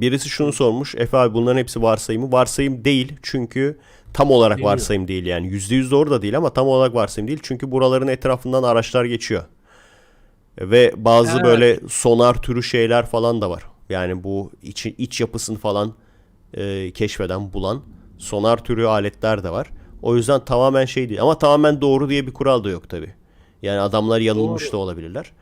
Birisi şunu sormuş. Efe abi bunların hepsi varsayımı. Varsayım değil çünkü tam olarak Deniyor. varsayım değil yani. %100 doğru da değil ama tam olarak varsayım değil. Çünkü buraların etrafından araçlar geçiyor. Ve bazı Evet. böyle sonar türü şeyler falan da var. Yani bu iç, iç yapısını falan e, keşfeden, bulan sonar türü aletler de var. O yüzden tamamen şey değil. Ama tamamen doğru diye bir kural da yok tabii. Yani adamlar yanılmış Doğru. da olabilirler.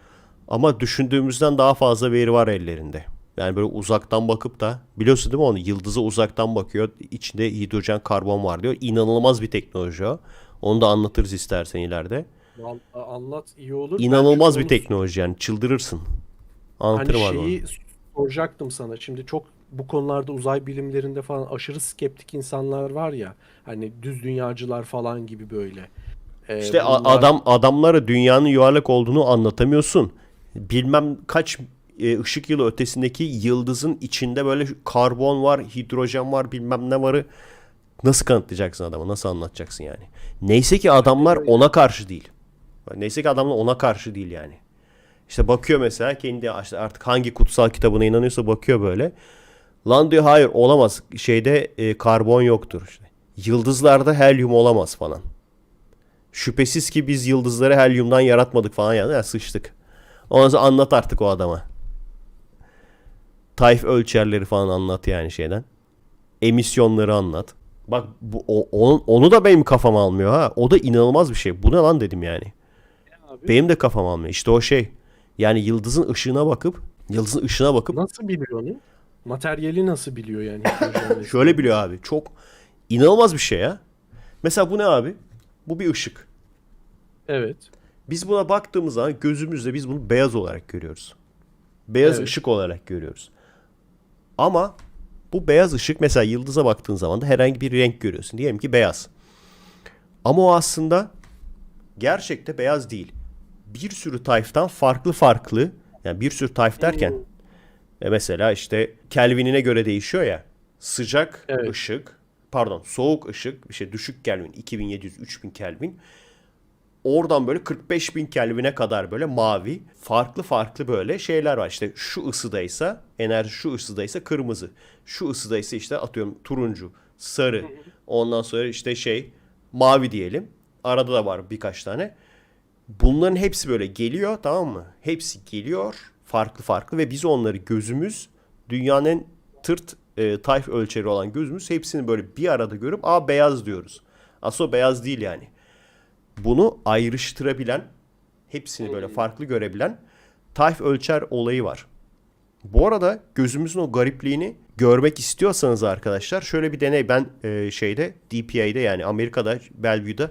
Ama düşündüğümüzden daha fazla veri var ellerinde. Yani böyle uzaktan bakıp da biliyorsun değil mi onu? Yıldıza uzaktan bakıyor. içinde hidrojen karbon var diyor. İnanılmaz bir teknoloji o. Onu da anlatırız istersen ileride. Vallahi Anlat iyi olur. İnanılmaz bir onu- teknoloji yani çıldırırsın. Hani Anlatırım onu. şeyi soracaktım sana. Şimdi çok bu konularda uzay bilimlerinde falan aşırı skeptik insanlar var ya. Hani düz dünyacılar falan gibi böyle. Ee, İşte bunlar- adam adamlara dünyanın yuvarlak olduğunu anlatamıyorsun. Bilmem kaç e, ışık yılı ötesindeki yıldızın içinde böyle karbon var, hidrojen var, bilmem ne varı nasıl kanıtlayacaksın adama? Nasıl anlatacaksın yani? Neyse ki adamlar ona karşı değil. Neyse ki adamlar ona karşı değil yani. İşte bakıyor mesela kendi artık hangi kutsal kitabına inanıyorsa bakıyor böyle. Lan diyor hayır olamaz. Şeyde e, karbon yoktur. İşte. Yıldızlarda helyum olamaz falan. Şüphesiz ki biz yıldızları helyumdan yaratmadık falan yani. Ya sıçtık. Ondan sonra anlat artık o adama. Tayf ölçerleri falan anlat yani şeyden. Emisyonları anlat. Bak bu, o- onun, onu da benim kafam almıyor ha. O da inanılmaz bir şey. Bu ne lan dedim yani. Abi, Benim de kafam almıyor. İşte o şey. Yani yıldızın ışığına bakıp yıldızın ışığına bakıp nasıl biliyor onu? Materyali nasıl biliyor yani? şöyle biliyor abi. Çok inanılmaz bir şey ya. Mesela bu ne abi? Bu bir ışık. Evet. Biz buna baktığımız zaman gözümüzle biz bunu beyaz olarak görüyoruz. Beyaz Evet. ışık olarak görüyoruz. Ama bu beyaz ışık mesela yıldıza baktığın zaman da herhangi bir renk görüyorsun. Diyelim ki beyaz. Ama o aslında gerçekte beyaz değil. Bir sürü tayftan farklı farklı yani bir sürü tayf derken e mesela işte Kelvin'ine göre değişiyor ya. Sıcak Evet. ışık, pardon soğuk ışık, bir şey düşük Kelvin 2700-3000 Kelvin. Oradan böyle 45 bin Kelvin'e kadar böyle mavi farklı farklı böyle şeyler var. İşte şu ısıdaysa enerji şu ısıdaysa kırmızı. Şu ısıdaysa işte atıyorum turuncu, sarı. Ondan sonra işte şey mavi diyelim. Arada da var birkaç tane. Bunların hepsi böyle geliyor tamam mı? Hepsi geliyor farklı farklı ve biz onları gözümüz dünyanın tırt e, tayf ölçeri olan gözümüz hepsini böyle bir arada görüp aa beyaz diyoruz. Aslında beyaz değil yani bunu ayrıştırabilen, hepsini böyle farklı görebilen tayf ölçer olayı var. Bu arada gözümüzün o garipliğini görmek istiyorsanız arkadaşlar şöyle bir deney ben e, şeyde DPA'de yani Amerika'da Bellevue'da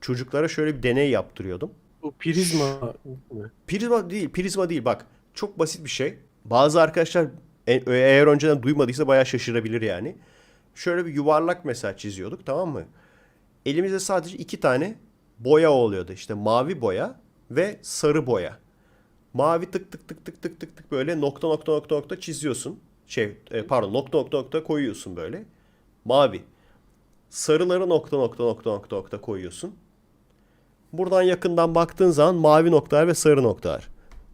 çocuklara şöyle bir deney yaptırıyordum. Bu prizma mı? Prizma değil, prizma değil bak. Çok basit bir şey. Bazı arkadaşlar e- eğer önceden duymadıysa bayağı şaşırabilir yani. Şöyle bir yuvarlak mesela çiziyorduk tamam mı? Elimizde sadece iki tane boya oluyordu. İşte mavi boya ve sarı boya. Mavi tık tık tık tık tık tık tık böyle nokta nokta nokta nokta çiziyorsun. Şey e, pardon nokta nokta nokta koyuyorsun böyle. Mavi. Sarıları nokta nokta nokta nokta nokta koyuyorsun. Buradan yakından baktığın zaman mavi noktalar ve sarı noktalar.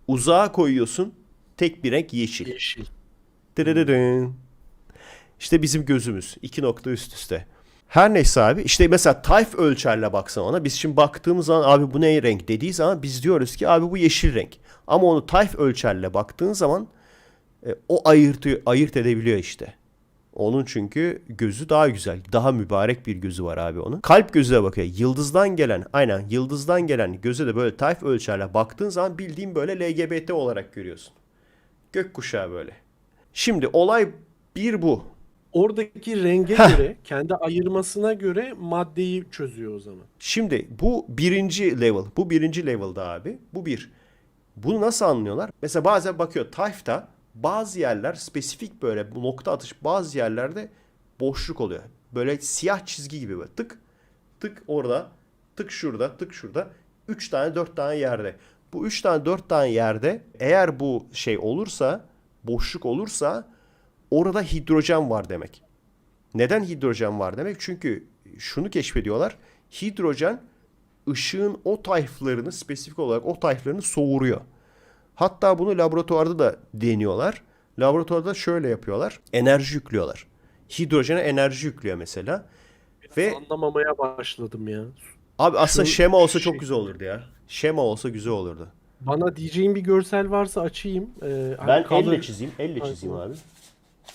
Uzağa koyuyorsun tek bir renk yeşil. Yeşil. Dırırırın. İşte bizim gözümüz. iki nokta üst üste. Her neyse abi işte mesela tayf ölçerle baksana ona. Biz şimdi baktığımız zaman abi bu ne renk dediği zaman biz diyoruz ki abi bu yeşil renk. Ama onu tayf ölçerle baktığın zaman e, o ayırt, ayırt edebiliyor işte. Onun çünkü gözü daha güzel. Daha mübarek bir gözü var abi onun. Kalp gözüne bakıyor. Yıldızdan gelen aynen yıldızdan gelen göze de böyle tayf ölçerle baktığın zaman bildiğin böyle LGBT olarak görüyorsun. Gökkuşağı böyle. Şimdi olay bir bu. Oradaki renge Heh. göre, kendi ayırmasına göre maddeyi çözüyor o zaman. Şimdi bu birinci level. Bu birinci level'da abi. Bu bir. Bunu nasıl anlıyorlar? Mesela bazen bakıyor Tayf'ta bazı yerler spesifik böyle nokta atış bazı yerlerde boşluk oluyor. Böyle siyah çizgi gibi böyle tık tık orada tık şurada tık şurada 3 tane 4 tane yerde. Bu 3 tane 4 tane yerde eğer bu şey olursa boşluk olursa orada hidrojen var demek. Neden hidrojen var demek? Çünkü şunu keşfediyorlar. Hidrojen ışığın o tayflarını spesifik olarak o tayflarını soğuruyor. Hatta bunu laboratuvarda da deniyorlar. Laboratuvarda şöyle yapıyorlar. Enerji yüklüyorlar. Hidrojene enerji yüklüyor mesela. Ve Anlamamaya başladım ya. abi aslında Şu şema olsa çok şey- güzel olurdu ya. Şema olsa güzel olurdu. Bana diyeceğin bir görsel varsa açayım. Ee, hani Ben elle çizeyim. Elle çizeyim abi.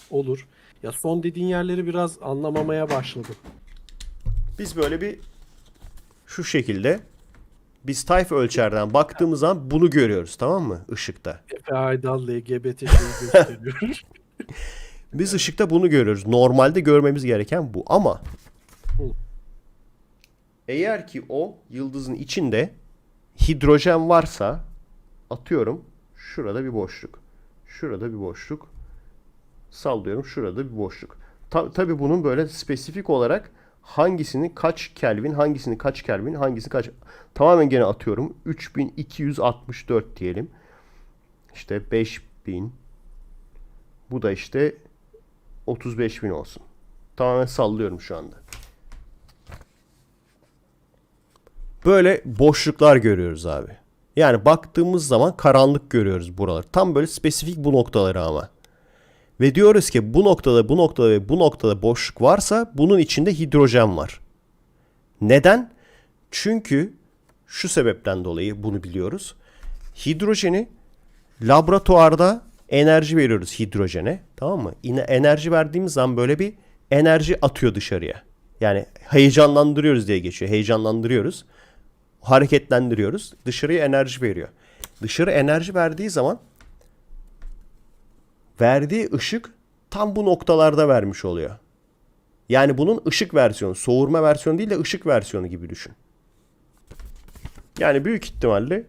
Olur. Ya son dediğin yerleri biraz anlamamaya başladım. Biz böyle bir şu şekilde biz tayfa ölçerden baktığımız zaman bunu görüyoruz tamam mı? Işıkta. Efe Aydal LGBT şeyi gösteriyor. Biz ışıkta bunu görüyoruz. Normalde görmemiz gereken bu ama eğer ki o yıldızın içinde hidrojen varsa atıyorum şurada bir boşluk. Şurada bir boşluk. Sallıyorum şurada bir boşluk. Ta- tabii bunun böyle spesifik olarak hangisinin kaç Kelvin, hangisinin kaç Kelvin, hangisinin kaç tamamen gene atıyorum. 3264 diyelim. İşte 5000 bu da işte 35 bin olsun. Tamamen sallıyorum şu anda. Böyle boşluklar görüyoruz abi. Yani baktığımız zaman karanlık görüyoruz buraları. Tam böyle spesifik bu noktaları ama. Ve diyoruz ki bu noktada, bu noktada ve bu noktada boşluk varsa bunun içinde hidrojen var. Neden? Çünkü şu sebepten dolayı bunu biliyoruz. Hidrojeni laboratuvarda enerji veriyoruz hidrojene. Tamam mı? Yine enerji verdiğimiz zaman böyle bir enerji atıyor dışarıya. Yani heyecanlandırıyoruz diye geçiyor. Heyecanlandırıyoruz. Hareketlendiriyoruz. Dışarıya enerji veriyor. Dışarı enerji verdiği zaman verdiği ışık tam bu noktalarda vermiş oluyor. Yani bunun ışık versiyonu, soğurma versiyonu değil de ışık versiyonu gibi düşün. Yani büyük ihtimalle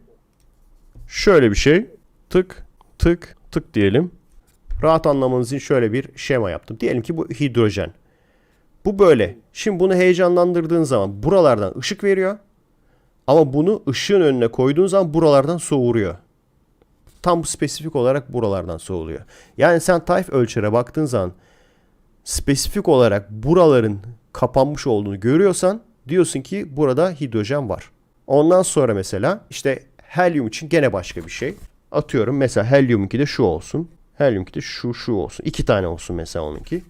şöyle bir şey. Tık tık tık diyelim. Rahat anlamanız için şöyle bir şema yaptım. Diyelim ki bu hidrojen. Bu böyle. Şimdi bunu heyecanlandırdığın zaman buralardan ışık veriyor. Ama bunu ışığın önüne koyduğun zaman buralardan soğuruyor. Tam bu spesifik olarak buralardan soğuluyor. Yani sen tayf ölçere baktığın zaman spesifik olarak buraların kapanmış olduğunu görüyorsan diyorsun ki burada hidrojen var. Ondan sonra mesela işte helyum için gene başka bir şey. Atıyorum mesela helyumunki de şu olsun. Helyumunki de şu şu olsun. İki tane olsun mesela onunki.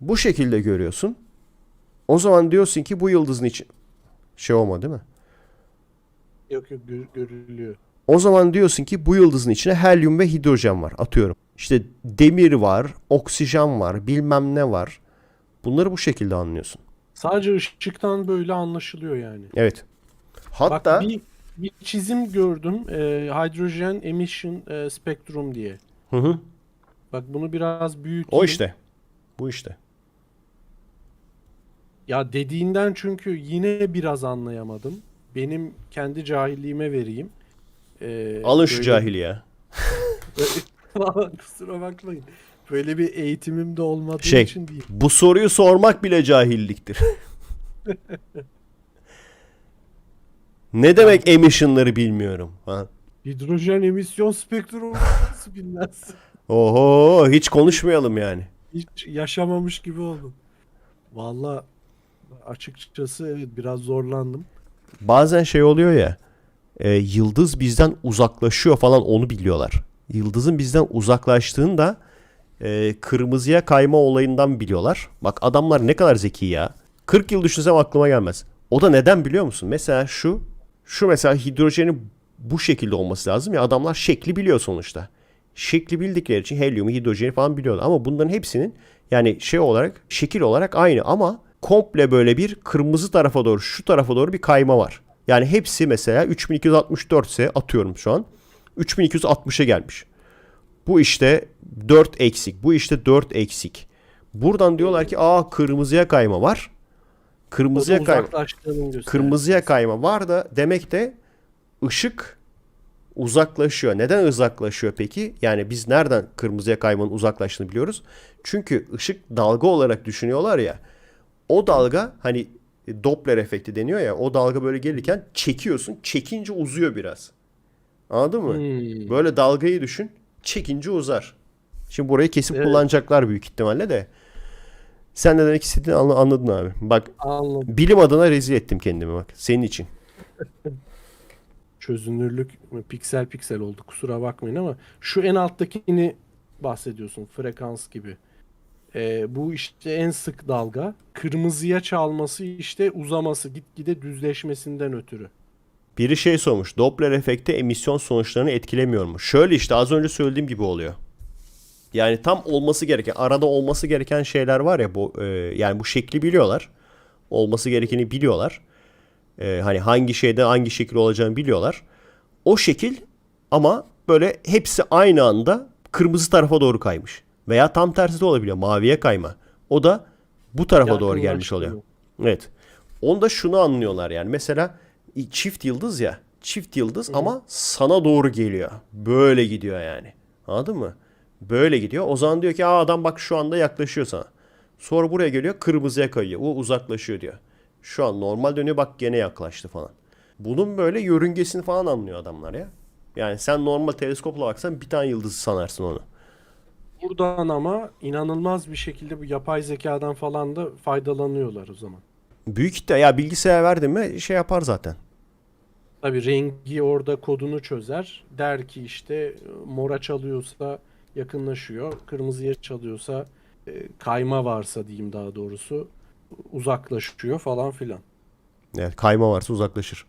Bu şekilde görüyorsun. O zaman diyorsun ki bu yıldızın için şey olmadı değil mi? yok yok gör- görülüyor. O zaman diyorsun ki bu yıldızın içine helyum ve hidrojen var. Atıyorum. İşte demir var, oksijen var, bilmem ne var. Bunları bu şekilde anlıyorsun. Sadece ışıktan böyle anlaşılıyor yani. Evet. Hatta Bak bir, bir çizim gördüm. E, Hydrogen Emission e, Spectrum diye. hı hı, Bak bunu biraz büyüteyim. o işte. Bu işte. Ya dediğinden çünkü yine biraz anlayamadım. Benim kendi cahilliğime vereyim. Ee, Alın şu böyle- cahili ya. Vallahi Kusura bakmayın. Böyle bir eğitimim de olmadığı Şey, için değil. bu soruyu sormak bile cahilliktir. ne demek emission'ları bilmiyorum. Ha? Hidrojen emisyon spektrumu nasıl bilmezsin? Oho hiç konuşmayalım yani. Hiç yaşamamış gibi oldum. Vallahi açıkçası evet biraz zorlandım. Bazen şey oluyor ya. E, yıldız bizden uzaklaşıyor falan onu biliyorlar. Yıldızın bizden uzaklaştığını da e, kırmızıya kayma olayından biliyorlar. Bak adamlar ne kadar zeki ya. 40 yıl düşünsem aklıma gelmez. O da neden biliyor musun? Mesela şu şu mesela hidrojenin bu şekilde olması lazım ya adamlar şekli biliyor sonuçta. Şekli bildikleri için helyumu, hidrojeni falan biliyorlar. Ama bunların hepsinin yani şey olarak, şekil olarak aynı ama komple böyle bir kırmızı tarafa doğru, şu tarafa doğru bir kayma var. Yani hepsi mesela 3264 ise atıyorum şu an. 3260'a gelmiş. Bu işte 4 eksik. Bu işte 4 eksik. Buradan diyorlar ki aa kırmızıya kayma var. Kırmızıya kayma. Kırmızıya kayma var da demek de ışık uzaklaşıyor. Neden uzaklaşıyor peki? Yani biz nereden kırmızıya kaymanın uzaklaştığını biliyoruz. Çünkü ışık dalga olarak düşünüyorlar ya. O dalga hani Doppler efekti deniyor ya. O dalga böyle gelirken çekiyorsun. Çekince uzuyor biraz. Anladın mı? Hmm. Böyle dalgayı düşün. Çekince uzar. Şimdi burayı kesip Evet. kullanacaklar büyük ihtimalle de. Sen ne demek istediğini anla- anladın abi. Bak Anladım. bilim adına rezil ettim kendimi bak. Senin için. Çözünürlük piksel piksel oldu kusura bakmayın ama şu en alttakini bahsediyorsun frekans gibi. Ee, bu işte en sık dalga. Kırmızıya çalması işte uzaması gitgide düzleşmesinden ötürü. Biri şey sormuş. Doppler efekti emisyon sonuçlarını etkilemiyor mu? Şöyle işte az önce söylediğim gibi oluyor. Yani tam olması gereken, arada olması gereken şeyler var ya bu e, yani bu şekli biliyorlar. Olması gerekeni biliyorlar. E, hani hangi şeyde hangi şekil olacağını biliyorlar. O şekil ama böyle hepsi aynı anda kırmızı tarafa doğru kaymış. Veya tam tersi de olabiliyor. Maviye kayma. O da bu tarafa doğru gelmiş oluyor. Evet. Onda şunu anlıyorlar yani. Mesela çift yıldız ya. Çift yıldız ama sana doğru geliyor. Böyle gidiyor yani. Anladın mı? Böyle gidiyor. O zaman diyor ki Aa, adam bak şu anda yaklaşıyor sana. Sonra buraya geliyor kırmızıya kayıyor. O uzaklaşıyor diyor. Şu an normal dönüyor bak gene yaklaştı falan. Bunun böyle yörüngesini falan anlıyor adamlar ya. Yani sen normal teleskopla baksan bir tane yıldız sanarsın onu. Buradan ama inanılmaz bir şekilde bu yapay zekadan falan da faydalanıyorlar o zaman. Büyük ihtimal ya bilgisayar verdi mi şey yapar zaten. Tabii rengi orada kodunu çözer. Der ki işte mora çalıyorsa yakınlaşıyor. Kırmızıya çalıyorsa e, kayma varsa diyeyim daha doğrusu uzaklaşıyor falan filan. Evet kayma varsa uzaklaşır.